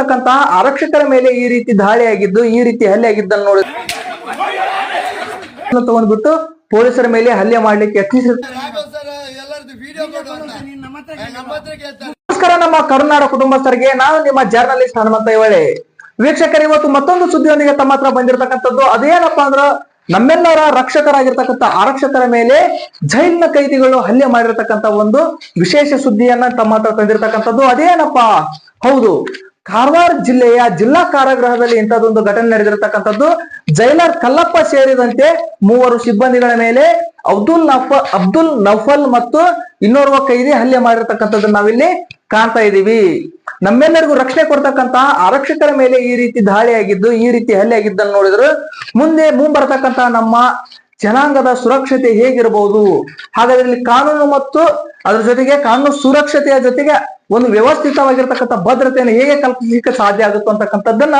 ಮಾಡ್ತಕ್ಕಂತ ಆರಕ್ಷಕರ ಮೇಲೆ ಈ ರೀತಿ ದಾಳಿ ಆಗಿದ್ದು ಈ ರೀತಿ ಹಲ್ಲೆ ಆಗಿದ್ದನ್ನು ನೋಡಿ ತಗೊಂಡ್ಬಿಟ್ಟು ಪೊಲೀಸರ ಮೇಲೆ ಹಲ್ಲೆ ಮಾಡ್ಲಿಕ್ಕೆ ನಮಸ್ಕಾರ, ನಮ್ಮ ಕರುನಾಡ ಕುಟುಂಬಸ್ಥರಿಗೆ. ನಾನು ನಿಮ್ಮ ಜರ್ನಲಿಸ್ಟ್ ಹನುಮಂತ ಇವಳೆ ವೀಕ್ಷಕರು, ಇವತ್ತು ಮತ್ತೊಂದು ಸುದ್ದಿಯೊಂದಿಗೆ ತಮ್ಮ ಹತ್ರ ಬಂದಿರತಕ್ಕಂಥದ್ದು. ಅದೇನಪ್ಪಾ ಅಂದ್ರ, ನಮ್ಮೆಲ್ಲರ ರಕ್ಷಕರಾಗಿರ್ತಕ್ಕಂಥ ಆರಕ್ಷಕರ ಮೇಲೆ ಜೈಲಿನ ಕೈದಿಗಳು ಹಲ್ಲೆ ಮಾಡಿರತಕ್ಕಂಥ ಒಂದು ವಿಶೇಷ ಸುದ್ದಿಯನ್ನ ತಮ್ಮ ಹತ್ರ ತಂದಿರತಕ್ಕಂಥದ್ದು. ಅದೇನಪ್ಪಾ? ಹೌದು. ಕಾರವಾರ ಜಿಲ್ಲೆಯ ಜಿಲ್ಲಾ ಕಾರಾಗೃಹದಲ್ಲಿ ಇಂಥದ್ದೊಂದು ಘಟನೆ ನಡೆದಿರತಕ್ಕಂಥದ್ದು. ಜೈಲರ್ ಕಲ್ಲಪ್ಪ ಸೇರಿದಂತೆ ಮೂವರು ಸಿಬ್ಬಂದಿಗಳ ಮೇಲೆ ಅಬ್ದುಲ್ ನಫ, ಅಬ್ದುಲ್ ನಫಲ್ ಮತ್ತು ಇನ್ನೋರ್ವ ಕೈದಿ ಹಲ್ಲೆ ಮಾಡಿರ್ತಕ್ಕಂಥದ್ದನ್ನ ನಾವಿಲ್ಲಿ ಕಾಣ್ತಾ ಇದೀವಿ ನಮ್ಮೆಲ್ಲರಿಗೂ ರಕ್ಷಣೆ ಕೊಡ್ತಕ್ಕಂತಹ ಆರಕ್ಷಕರ ಮೇಲೆ ಈ ರೀತಿ ದಾಳಿ ಆಗಿದ್ದು ಈ ರೀತಿ ಹಲ್ಲೆ ಆಗಿದ್ದನ್ನು ನೋಡಿದ್ರು. ಮುಂದೆ ಮುಂಬರತಕ್ಕಂತಹ ನಮ್ಮ ಜನಾಂಗದ ಸುರಕ್ಷತೆ ಹೇಗಿರಬಹುದು ಹಾಗಾದ್ರೆ ಇಲ್ಲಿ ಕಾನೂನು ಮತ್ತು ಅದರ ಜೊತೆಗೆ ಕಾನೂನು ಸುರಕ್ಷತೆಯ ಜೊತೆಗೆ ಒಂದು ವ್ಯವಸ್ಥಿತವಾಗಿರ್ತಕ್ಕಂಥ ಭದ್ರತೆಯನ್ನು ಹೇಗೆ ಕಲ್ಪಿಸಲಿಕ್ಕೆ ಸಾಧ್ಯ ಆಗುತ್ತೋ ಅಂತಕ್ಕಂಥದ್ದನ್ನ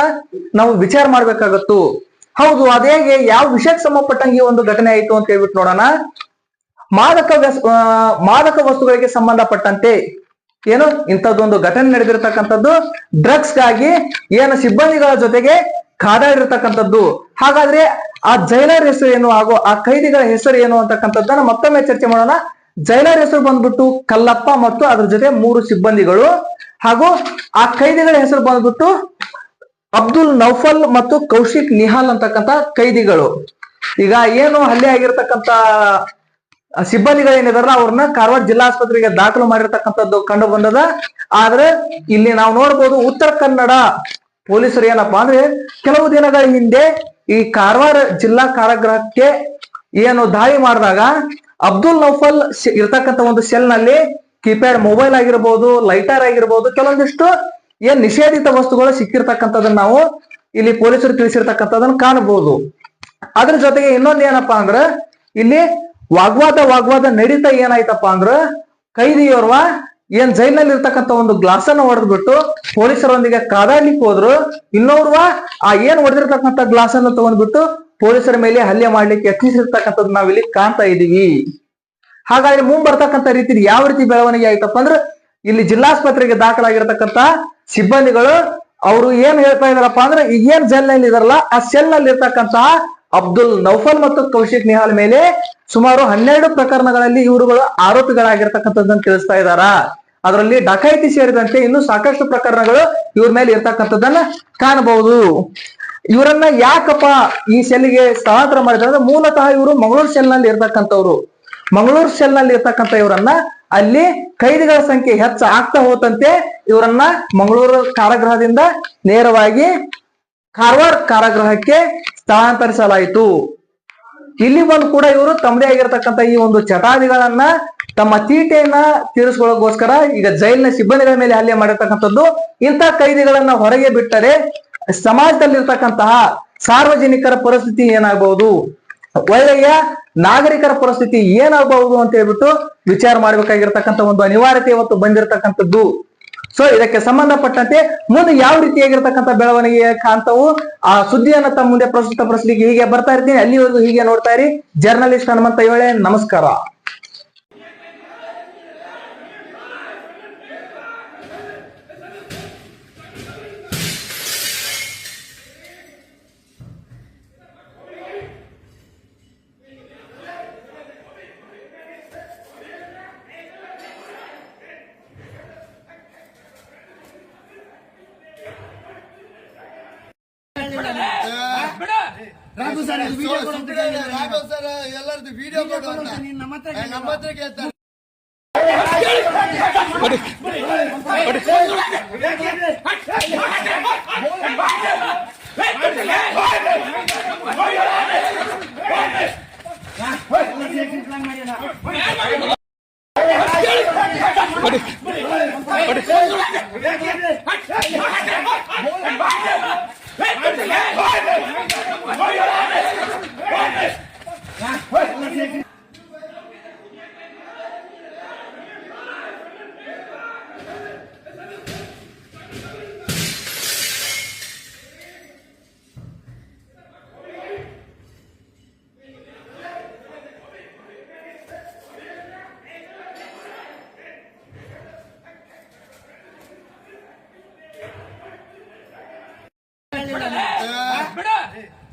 ನಾವು ವಿಚಾರ ಮಾಡ್ಬೇಕಾಗತ್ತು. ಹೌದು, ಅದೇ ಯಾವ ವಿಷಯಕ್ಕೆ ಸಂಬಂಧಪಟ್ಟಂಗೆ ಒಂದು ಘಟನೆ ಆಯಿತು ಅಂತ ಹೇಳ್ಬಿಟ್ಟು ನೋಡೋಣ. ಮಾದಕ ಮಾದಕ ವಸ್ತುಗಳಿಗೆ ಸಂಬಂಧಪಟ್ಟಂತೆ ಏನು? ಇಂಥದ್ದೊಂದು ಘಟನೆ ನಡೆದಿರತಕ್ಕಂಥದ್ದು. ಡ್ರಗ್ಸ್ಗಾಗಿ ಏನು? ಸಿಬ್ಬಂದಿಗಳ ಜೊತೆಗೆ ಕಾದಾಡಿರ್ತಕ್ಕಂಥದ್ದು. ಹಾಗಾದ್ರೆ ಆ ಜೈಲರ್ ಹೆಸರು ಏನು? ಹಾಗೂ ಆ ಕೈದಿಗಳ ಹೆಸರು ಏನು ಅಂತಕ್ಕಂಥದ್ದನ್ನ ಮತ್ತೊಮ್ಮೆ ಚರ್ಚೆ ಮಾಡೋಣ. ಜೈಲರ್ ಹೆಸರು ಬಂದ್ಬಿಟ್ಟು ಕಲ್ಲಪ್ಪ ಮತ್ತು ಅದ್ರ ಜೊತೆ ಮೂರು ಸಿಬ್ಬಂದಿಗಳು ಹಾಗೂ ಆ ಕೈದಿಗಳ ಹೆಸರು ಬಂದ್ಬಿಟ್ಟು ಅಬ್ದುಲ್ ನೌಫಲ್ ಮತ್ತು ಕೌಶಿಕ್ ನಿಹಾಲ್ ಅಂತಕ್ಕಂತ ಕೈದಿಗಳು. ಈಗ ಏನು ಹಲ್ಲೆ ಆಗಿರ್ತಕ್ಕಂಥ ಸಿಬ್ಬಂದಿಗಳೇನಿದಾರಲ್ಲ, ಅವ್ರನ್ನ ಕಾರವಾರ ಜಿಲ್ಲಾ ಆಸ್ಪತ್ರೆಗೆ ದಾಖಲು ಮಾಡಿರ್ತಕ್ಕಂಥದ್ದು ಕಂಡು ಬಂದದ ಆದ್ರೆ ಇಲ್ಲಿ ನಾವು ನೋಡ್ಬೋದು ಉತ್ತರ ಕನ್ನಡ ಪೊಲೀಸರು ಏನಪ್ಪಾ ಅಂದ್ರೆ ಕೆಲವು ದಿನಗಳ ಹಿಂದೆ ಈ ಕಾರವಾರ ಜಿಲ್ಲಾ ಕಾರಾಗೃಹಕ್ಕೆ ಏನು ದಾಳಿ ಮಾಡಿದಾಗ ಅಬ್ದುಲ್ ನೌಫಲ್ ಇರ್ತಕ್ಕಂತ ಒಂದು ಸೆಲ್ನಲ್ಲಿ ಕೀಪ್ಯಾಡ್ ಮೊಬೈಲ್ ಆಗಿರ್ಬೋದು ಲೈಟರ್ ಆಗಿರ್ಬೋದು, ಕೆಲವೊಂದಿಷ್ಟು ಏನ್ ನಿಷೇಧಿತ ವಸ್ತುಗಳು ಸಿಕ್ಕಿರ್ತಕ್ಕಂಥದನ್ನ ನಾವು ಇಲ್ಲಿ ಪೊಲೀಸರು ತಿಳಿಸಿರ್ತಕ್ಕಂಥದನ್ನ ಕಾಣಬಹುದು. ಅದ್ರ ಜೊತೆಗೆ ಇನ್ನೊಂದು ಏನಪ್ಪಾ ಅಂದ್ರ, ಇಲ್ಲಿ ವಾಗ್ವಾದ ವಾಗ್ವಾದ ನಡೀತಾ ಏನಾಯ್ತಪ್ಪ ಅಂದ್ರ, ಕೈದಿಯೋರ್ವ ಏನ್ ಜೈಲಿನಲ್ಲಿ ಇರ್ತಕ್ಕಂಥ ಒಂದು ಗ್ಲಾಸ್ ಅನ್ನು ಹೊಡೆದ್ಬಿಟ್ಟು ಪೊಲೀಸರೊಂದಿಗೆ ಕಾದಾಡ್ಲಿಕ್ಕೆ ಹೋದ್ರು, ಇನ್ನೋರ್ವ ಆ ಏನ್ ಹೊಡೆದಿರ್ತಕ್ಕಂಥ ಗ್ಲಾಸ್ ಅನ್ನು ತಗೊಂಡ್ಬಿಟ್ಟು ಪೊಲೀಸರ ಮೇಲೆ ಹಲ್ಲೆ ಮಾಡ್ಲಿಕ್ಕೆ ಯತ್ನಿಸಿರ್ತಕ್ಕಂಥದ್ದು ನಾವಿಲ್ಲಿ ಕಾಣ್ತಾ ಇದೀವಿ ಹಾಗಾದ್ರೆ ಮುಂಬರ್ತಕ್ಕಂಥ ರೀತಿ ಯಾವ ರೀತಿ ಬೆಳವಣಿಗೆ ಆಯ್ತಪ್ಪ ಅಂದ್ರೆ ಇಲ್ಲಿ ಜಿಲ್ಲಾಸ್ಪತ್ರೆಗೆ ದಾಖಲಾಗಿರ್ತಕ್ಕಂಥ ಸಿಬ್ಬಂದಿಗಳು ಅವರು ಏನ್ ಹೇಳ್ತಾ ಇದಾರಪ್ಪ ಅಂದ್ರೆ ಈಗ ಏನ್ ಜೆಲ್ನಲ್ಲಿ ಇದಾರಲ್ಲ ಆ ಸೆಲ್ನಲ್ಲಿ ಇರ್ತಕ್ಕಂತಹ ಅಬ್ದುಲ್ ನೌಫಲ್ ಮತ್ತು ಕೌಶಿಕ್ ನಿಹಾಲ್ ಮೇಲೆ ಸುಮಾರು ಹನ್ನೆರಡು ಪ್ರಕರಣಗಳಲ್ಲಿ ಇವರುಗಳು ಆರೋಪಿಗಳಾಗಿರ್ತಕ್ಕಂಥದ್ದನ್ನು ತಿಳಿಸ್ತಾ ಇದಾರ ಅದರಲ್ಲಿ ಡಕಾಯಿತಿ ಸೇರಿದಂತೆ ಇನ್ನು ಸಾಕಷ್ಟು ಪ್ರಕರಣಗಳು ಇವ್ರ ಮೇಲೆ ಇರ್ತಕ್ಕಂಥದ್ದನ್ನ ಕಾಣಬಹುದು. ಇವರನ್ನ ಯಾಕಪ್ಪ ಈ ಸೆಲ್ಗೆ ಸ್ಥಳಾಂತರ ಮಾಡಿದ್ರೆ ಅಂದ್ರೆ ಮೂಲತಃ ಇವರು ಮಂಗಳೂರು ಸೆಲ್ನಲ್ಲಿ ಇರ್ತಕ್ಕಂಥವ್ರು. ಮಂಗಳೂರು ಸೆಲ್ನಲ್ಲಿ ಇರ್ತಕ್ಕಂಥ ಇವರನ್ನ ಅಲ್ಲಿ ಕೈದಿಗಳ ಸಂಖ್ಯೆ ಹೆಚ್ಚು ಆಗ್ತಾ ಹೋತಂತೆ ಇವರನ್ನ ಮಂಗಳೂರು ಕಾರಾಗೃಹದಿಂದ ನೇರವಾಗಿ ಕಾರವಾರ ಕಾರಾಗೃಹಕ್ಕೆ ಸ್ಥಳಾಂತರಿಸಲಾಯಿತು. ಇಲ್ಲಿ ಬಂದು ಕೂಡ ಇವರು ತಮ್ಮದೇ ಆಗಿರತಕ್ಕಂಥ ಈ ಒಂದು ಚಟಾದಿಗಳನ್ನ ತಮ್ಮ ತೀಟೆಯನ್ನ ತೀರಿಸ್ಕೊಳ್ಳೋಕೋಸ್ಕರ ಈಗ ಜೈಲಿನ ಸಿಬ್ಬಂದಿಗಳ ಮೇಲೆ ಹಲ್ಲೆ ಮಾಡಿರ್ತಕ್ಕಂಥದ್ದು ಇಂಥ ಕೈದಿಗಳನ್ನ ಹೊರಗೆ ಬಿಟ್ಟರೆ ಸಮಾಜದಲ್ಲಿರ್ತಕ್ಕಂತಹ ಸಾರ್ವಜನಿಕರ ಪರಿಸ್ಥಿತಿ ಏನಾಗಬಹುದು? ಒಳ್ಳೆಯ ನಾಗರಿಕರ ಪರಿಸ್ಥಿತಿ ಏನಾಗಬಹುದು ಅಂತ ಹೇಳ್ಬಿಟ್ಟು ವಿಚಾರ ಮಾಡ್ಬೇಕಾಗಿರ್ತಕ್ಕಂಥ ಒಂದು ಅನಿವಾರ್ಯತೆ ಇವತ್ತು ಬಂದಿರತಕ್ಕಂಥದ್ದು. ಸೊ ಇದಕ್ಕೆ ಸಂಬಂಧಪಟ್ಟಂತೆ ಮುಂದೆ ಯಾವ ರೀತಿಯಾಗಿರ್ತಕ್ಕಂಥ ಬೆಳವಣಿಗೆ ಕಾಂತವು ಆ ಸುದ್ದಿಯನ್ನ ತಮ್ಮ ಮುಂದೆ ಪ್ರಸ್ತುತ ಪ್ರಸ್ತಿಗೆ ಹೀಗೆ ಬರ್ತಾ ಇರ್ತೀನಿ. ಅಲ್ಲಿವರೆಗೂ ಹೀಗೆ ನೋಡ್ತಾ ಇರಿ. ಜರ್ನಲಿಸ್ಟ್ ಹನುಮಂತ ಇವಳೆ ನಮಸ್ಕಾರ. ರಾಘು ಸರ್ ಅದು ವಿಡಿಯೋ ರಾಘವ್ ಸರ್ ಎಲ್ಲರದು ವಿಡಿಯೋ ಕೊಡು ಅಂತ ನೀನು ನಮ್ಮ ಹತ್ರ ಕೇಳು. ಕೇಳ್ತಾರೆ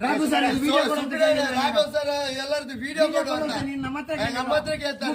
ರಾಘವ್ ಸರ್ ಎಲ್ಲರದ್ದು ವಿಡಿಯೋ ಕೊಡು ಅಂತ. ನೀನ್ ನಮ್ಮ ಹತ್ರ ನಮ್ಮ ಹತ್ರ ಕೇಳ್ತಾರೆ.